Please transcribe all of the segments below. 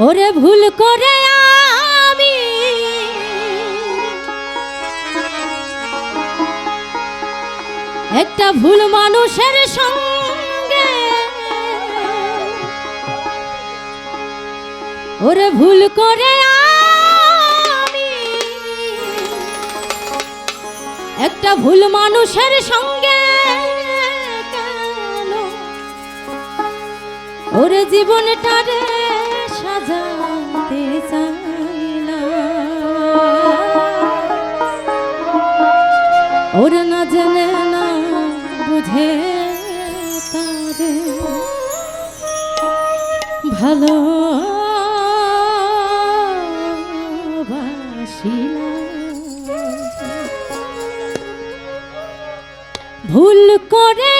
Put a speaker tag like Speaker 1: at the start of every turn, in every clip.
Speaker 1: ওরে ভুল করে আমি। একটা ভুল মানুষের সঙ্গে ওরে ভুল করে আমি। একটা ভুল মানুষের সঙ্গে ওরে জীবনটারে ওর না জানে না বুঝে তারে ভালো ভুল করে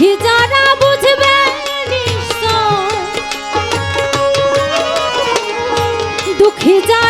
Speaker 1: দুঃখী যারা বুঝবে দুঃখী যারা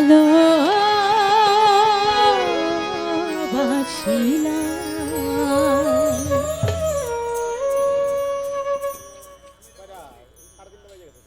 Speaker 1: ভালোবাসিলাম